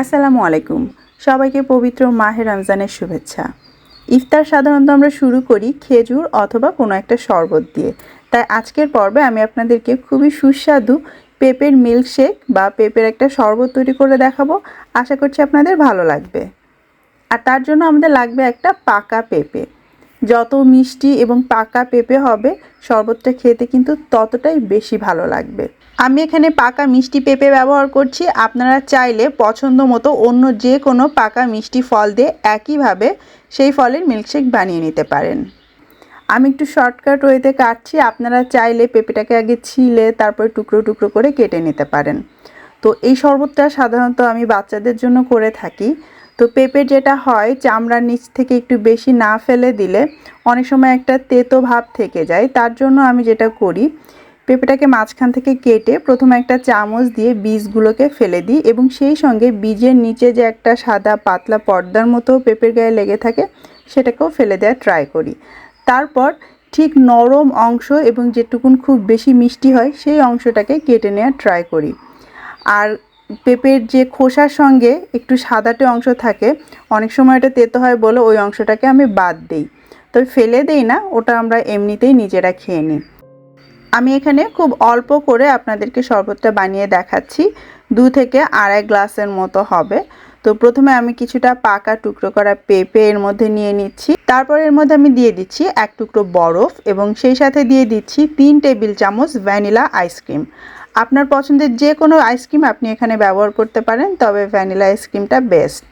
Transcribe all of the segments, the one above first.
আসসালামু আলাইকুম। সবাইকে পবিত্র মাহের রমজানের শুভেচ্ছা। ইফতার সাধারণত আমরা শুরু করি খেজুর অথবা কোনো একটা শরবত দিয়ে। তাই আজকের পর্বে আমি আপনাদেরকে খুবই সুস্বাদু পেঁপের মিল্কশেক বা পেঁপের একটা শরবত তৈরি করে দেখাবো। আশা করছি আপনাদের ভালো লাগবে। আর তার জন্য আমাদের লাগবে একটা পাকা পেঁপে। যত মিষ্টি এবং পাকা পেঁপে হবে, শরবতটা খেতে কিন্তু ততটাই বেশি ভালো লাগবে। আমি এখানে পাকা মিষ্টি পেঁপে ব্যবহার করছি। আপনারা চাইলে পছন্দ মতো অন্য যে কোনো পাকা মিষ্টি ফল দিয়ে একইভাবে সেই ফলের মিল্কশেক বানিয়ে নিতে পারেন। আমি একটু শর্টকাট ওয়েতে কাটছি। আপনারা চাইলে পেঁপেটাকে আগে ছিলে, তারপর টুকরো টুকরো করে কেটে নিতে পারেন। তো এই শরবতটা সাধারণত আমি বাচ্চাদের জন্য করে থাকি। তো পেঁপে যেটা হয় চামড়ার নিচ থেকে একটু বেশি না ফেলে দিলে অনেক সময় একটা তেতো ভাব থেকে যায়। তার জন্য আমি যেটা করি, পেঁপেটাকে মাঝখান থেকে কেটে প্রথমে একটা চামচ দিয়ে বীজগুলোকে ফেলে দিই এবং সেই সঙ্গে বীজের নিচে যে একটা সাদা পাতলা পর্দার মতো পেঁপের গায়ে লেগে থাকে সেটাকেও ফেলে দেওয়ার ট্রাই করি। তারপর ঠিক নরম অংশ এবং যেটুকুন খুব বেশি মিষ্টি হয় সেই অংশটাকে কেটে নেওয়ার ট্রাই করি। আর পেঁপের যে খোসার সঙ্গে একটু সাদাটে অংশ থাকে, অনেক সময় এটা তেতো হয় বলে ওই অংশটাকে আমি বাদ দিই। তবে ফেলে দেই না, ওটা আমরা এমনিতেই নিজেরা খেয়ে নিই। আমি এখানে খুব অল্প করে আপনাদেরকে শরবতটা বানিয়ে দেখাচ্ছি, দু থেকে আড়াই গ্লাসের মতো হবে। তো প্রথমে আমি কিছুটা পাকা টুকরো করা পেঁপে এর মধ্যে নিয়ে নিচ্ছি। তারপর এর মধ্যে আমি দিয়ে দিচ্ছি এক টুকরো বরফ এবং সেই সাথে দিয়ে দিচ্ছি তিন টেবিল চামচ ভ্যানিলা আইসক্রিম। আপনার পছন্দের যে কোনো আইসক্রিম আপনি এখানে ব্যবহার করতে পারেন, তবে ভ্যানিলা আইসক্রিমটা বেস্ট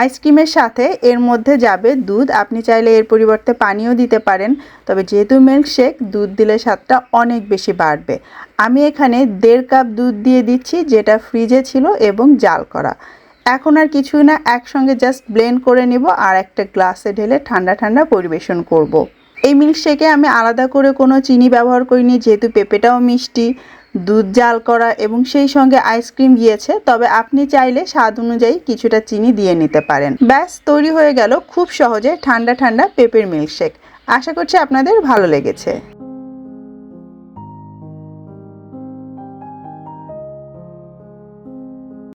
আইসক্রিমের সাথে এর মধ্যে যাবে দুধ, আপনি চাইলে এর পরিবর্তে পানিও দিতে পারেন, তবে যেহেতু মিল্কশেক দুধ দিলে স্বাদটা অনেক বেশি বাড়বে। আমি এখানে দেড় কাপ দুধ দিয়ে দিচ্ছি, যেটা ফ্রিজে ছিল এবং জাল করা। এখন আর কিছুই না, একসঙ্গে জাস্ট ব্লেন্ড করে নিব আর একটা গ্লাসে ঢেলে ঠান্ডা ঠান্ডা পরিবেশন করব। এই মিল্কশেকে আমি আলাদা করে কোনো চিনি ব্যবহার করিনি, যেহেতু পেঁপেটাও মিষ্টি। দুধ জাল করা এবং সেই সঙ্গে আইসক্রিম গিয়েছে, তবে আপনি চাইলে স্বাদ অনুযায়ী কিছুটা চিনি দিয়ে নিতে পারেন। ব্যাস, তৈরি হয়ে গেল খুব সহজে ঠান্ডা ঠান্ডা পেঁপের মিল্কশেক আশা করছি আপনাদের ভালো লেগেছে।